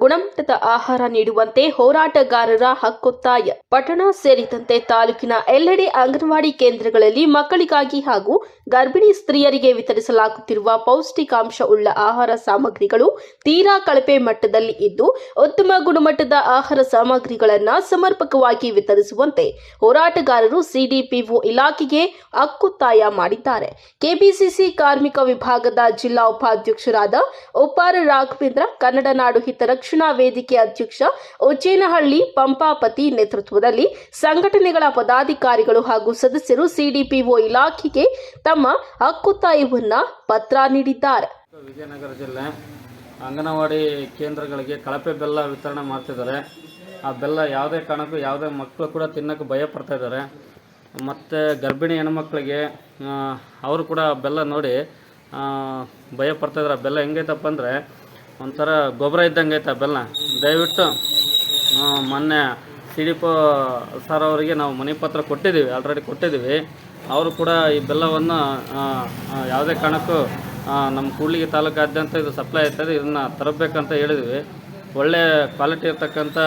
ಗುಣಮಟ್ಟದ ಆಹಾರ ನೀಡುವಂತೆ ಹೋರಾಟಗಾರರ ಹಕ್ಕೊತ್ತಾಯ. ಪಟ್ಟಣ ಸೇರಿದಂತೆ ತಾಲೂಕಿನ ಎಲ್ಲೆಡೆ ಅಂಗನವಾಡಿ ಕೇಂದ್ರಗಳಲ್ಲಿ ಮಕ್ಕಳಿಗಾಗಿ ಹಾಗೂ ಗರ್ಭಿಣಿ ಸ್ತ್ರೀಯರಿಗೆ ವಿತರಿಸಲಾಗುತ್ತಿರುವ ಪೌಷ್ಟಿಕಾಂಶ ಉಳ್ಳ ಆಹಾರ ಸಾಮಗ್ರಿಗಳು ತೀರಾ ಕಳಪೆ ಮಟ್ಟದಲ್ಲಿ ಇದ್ದು, ಉತ್ತಮ ಗುಣಮಟ್ಟದ ಆಹಾರ ಸಾಮಗ್ರಿಗಳನ್ನು ಸಮರ್ಪಕವಾಗಿ ವಿತರಿಸುವಂತೆ ಹೋರಾಟಗಾರರು ಸಿಡಿಪಿಒ ಇಲಾಖೆಗೆ ಹಕ್ಕುತ್ತಾಯ ಮಾಡಿದ್ದಾರೆ. ಕೆಪಿಸಿಸಿ ಕಾರ್ಮಿಕ ವಿಭಾಗದ ಜಿಲ್ಲಾ ಉಪಾಧ್ಯಕ್ಷರಾದ ಉಪಾರ ರಾಘವೇಂದ್ರ, ಕನ್ನಡ ನಾಡು ಹಿತರಕ್ಷಣಾ ವೇದಿಕೆ ಅಧ್ಯಕ್ಷ ಉಜ್ಜೇನಹಳ್ಳಿ ಪಂಪಾಪತಿ ನೇತೃತ್ವದಲ್ಲಿ ಸಂಘಟನೆಗಳ ಪದಾಧಿಕಾರಿಗಳು ಹಾಗೂ ಸದಸ್ಯರು ಸಿಡಿಪಿಒ ಇಲಾಖೆಗೆ ತಮ್ಮ ಹಕ್ಕೊತ್ತಾಯವನ್ನ ಪತ್ರ ನೀಡಿದ್ದಾರೆ. ವಿಜಯನಗರ ಜಿಲ್ಲೆ ಅಂಗನವಾಡಿ ಕೇಂದ್ರಗಳಿಗೆ ಕಳಪೆ ಬೆಲ್ಲ ವಿತರಣೆ ಮಾಡ್ತಿದ್ದಾರೆ. ಆ ಬೆಲ್ಲ ಯಾವುದೇ ಕಾರಣಕ್ಕೂ ಯಾವುದೇ ಮಕ್ಕಳು ಕೂಡ ತಿನ್ನಕ್ಕೆ ಭಯ ಪಡ್ತಾ ಇದ್ದಾರೆ. ಮತ್ತು ಗರ್ಭಿಣಿ ಹೆಣ್ಮಕ್ಳಿಗೆ ಅವರು ಕೂಡ ಬೆಲ್ಲ ನೋಡಿ ಭಯ ಪಡ್ತಾ ಇದ್ದಾರೆ. ಬೆಲ್ಲ ಹೆಂಗೈತಪ್ಪ ಅಂದರೆ ಒಂಥರ ಗೊಬ್ಬರ ಇದ್ದಂಗೆ ಆ ಬೆಲ್ಲ. ದಯವಿಟ್ಟು ಮೊನ್ನೆ ಸಿ ಡಿ ಪೋ ಸರ್ ಅವರಿಗೆ ನಾವು ಮನೆ ಪತ್ರ ಕೊಟ್ಟಿದ್ದೀವಿ ಆಲ್ರೆಡಿ ಕೊಟ್ಟಿದ್ದೀವಿ. ಅವರು ಕೂಡ ಈ ಬೆಲ್ಲವನ್ನು ಯಾವುದೇ ಕಾರಣಕ್ಕೂ ನಮ್ಮ ಕೂಡ್ಲಿಗಿ ತಾಲೂಕಾದ್ಯಂತ ಇದು ಸಪ್ಲೈ ಆಗ್ತದೆ ಇದನ್ನು ತರಬೇಕಂತ ಹೇಳಿದ್ವಿ. ಒಳ್ಳೆ ಕ್ವಾಲಿಟಿ ಇರ್ತಕ್ಕಂಥ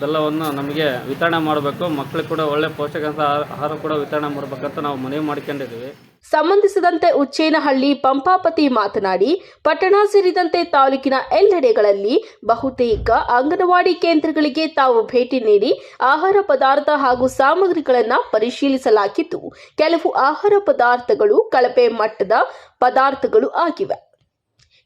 ಬೆಲ್ಲವನ್ನು ನಮಗೆ ವಿತರಣೆ ಮಾಡಬೇಕು. ಮಕ್ಕಳಿಗೆ ಕೂಡ ಒಳ್ಳೆ ಪೋಷಕಾಂಶ ಆಹಾರ ಕೂಡ ವಿತರಣೆ ಮಾಡಬೇಕಂತ ನಾವು ಮನವಿ ಮಾಡ್ಕೊಂಡಿದ್ದೀವಿ. ಸಂಬಂಧಿಸಿದಂತೆ ಉಚ್ಚೇನಹಳ್ಳಿ ಪಂಪಾಪತಿ ಮಾತನಾಡಿ, ಪಟ್ಟಣ ಸೇರಿದಂತೆ ತಾಲೂಕಿನ ಎಲ್ಲೆಡೆಗಳಲ್ಲಿ ಬಹುತೇಕ ಅಂಗನವಾಡಿ ಕೇಂದ್ರಗಳಿಗೆ ತಾವು ಭೇಟಿ ನೀಡಿ ಆಹಾರ ಪದಾರ್ಥ ಹಾಗೂ ಸಾಮಗ್ರಿಗಳನ್ನು ಪರಿಶೀಲಿಸಲಾಗಿದ್ದು, ಕೆಲವು ಆಹಾರ ಪದಾರ್ಥಗಳು ಕಳಪೆ ಮಟ್ಟದ ಪದಾರ್ಥಗಳು ಆಗಿವೆ.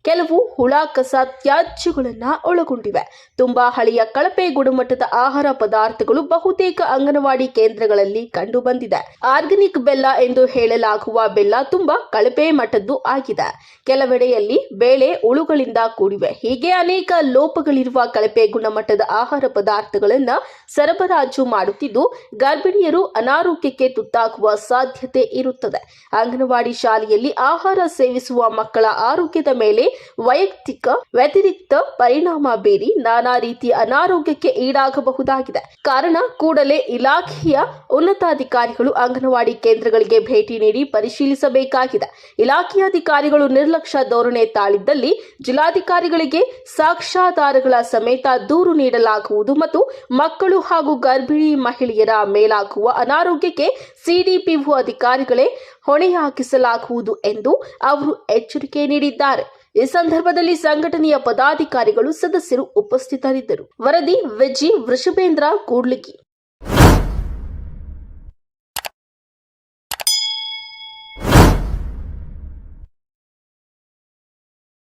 ಕೆಲವು ಹುಳ, ಕಸ ತ್ಯಾಜ್ಯಗಳನ್ನು ಒಳಗೊಂಡಿವೆ. ತುಂಬಾ ಹಳೆಯ ಕಳಪೆ ಗುಣಮಟ್ಟದ ಆಹಾರ ಪದಾರ್ಥಗಳು ಬಹುತೇಕ ಅಂಗನವಾಡಿ ಕೇಂದ್ರಗಳಲ್ಲಿ ಕಂಡು ಬಂದಿದೆ. ಆರ್ಗಾನಿಕ್ ಬೆಲ್ಲ ಎಂದು ಹೇಳಲಾಗುವ ಬೆಲ್ಲ ತುಂಬಾ ಕಳಪೆ ಮಟ್ಟದ್ದು ಆಗಿದೆ. ಕೆಲವೆಡೆಯಲ್ಲಿ ಬೇಳೆ ಉಳುಗಳಿಂದ ಕೂಡಿವೆ. ಹೀಗೆ ಅನೇಕ ಲೋಪಗಳಿರುವ ಕಳಪೆ ಗುಣಮಟ್ಟದ ಆಹಾರ ಪದಾರ್ಥಗಳನ್ನು ಸರಬರಾಜು ಮಾಡುತ್ತಿದ್ದು, ಗರ್ಭಿಣಿಯರು ಅನಾರೋಗ್ಯಕ್ಕೆ ತುತ್ತಾಗುವ ಸಾಧ್ಯತೆ ಇರುತ್ತದೆ. ಅಂಗನವಾಡಿ ಶಾಲೆಯಲ್ಲಿ ಆಹಾರ ಸೇವಿಸುವ ಮಕ್ಕಳ ಆರೋಗ್ಯದ ಮೇಲೆ ವೈಯಕ್ತಿಕ, ವ್ಯತಿರಿಕ್ತ ಪರಿಣಾಮ ಬೀರಿ ನಾನಾ ರೀತಿಯ ಅನಾರೋಗ್ಯಕ್ಕೆ ಈಡಾಗಬಹುದಾಗಿದೆ. ಕಾರಣ, ಕೂಡಲೇ ಇಲಾಖೆಯ ಉನ್ನತಾಧಿಕಾರಿಗಳು ಅಂಗನವಾಡಿ ಕೇಂದ್ರಗಳಿಗೆ ಭೇಟಿ ನೀಡಿ ಪರಿಶೀಲಿಸಬೇಕಾಗಿದೆ. ಇಲಾಖೆಯ ಅಧಿಕಾರಿಗಳು ನಿರ್ಲಕ್ಷ್ಯ ಧೋರಣೆ ತಾಳಿದ್ದಲ್ಲಿ ಜಿಲ್ಲಾಧಿಕಾರಿಗಳಿಗೆ ಸಾಕ್ಷ್ಯಾಧಾರಗಳ ಸಮೇತ ದೂರು ನೀಡಲಾಗುವುದು ಮತ್ತು ಮಕ್ಕಳು ಹಾಗೂ ಗರ್ಭಿಣಿ ಮಹಿಳೆಯರ ಮೇಲಾಗುವ ಅನಾರೋಗ್ಯಕ್ಕೆ ಸಿಡಿಪಿಒ ಅಧಿಕಾರಿಗಳೇ ಹೊಣೆಯಾಗಿಸಲಾಗುವುದು ಎಂದು ಅವರು ಎಚ್ಚರಿಕೆ ನೀಡಿದ್ದಾರೆ. ಈ ಸಂದರ್ಭದಲ್ಲಿ ಸಂಘಟನೆಯ ಪದಾಧಿಕಾರಿಗಳು ಸದಸ್ಯರು ಉಪಸ್ಥಿತರಿದ್ದರು. ವರದಿ ವೆಜ್ಜಿ ವೃಷಭೇಂದ್ರ ಕೂಡ್ಲಿಗಿ.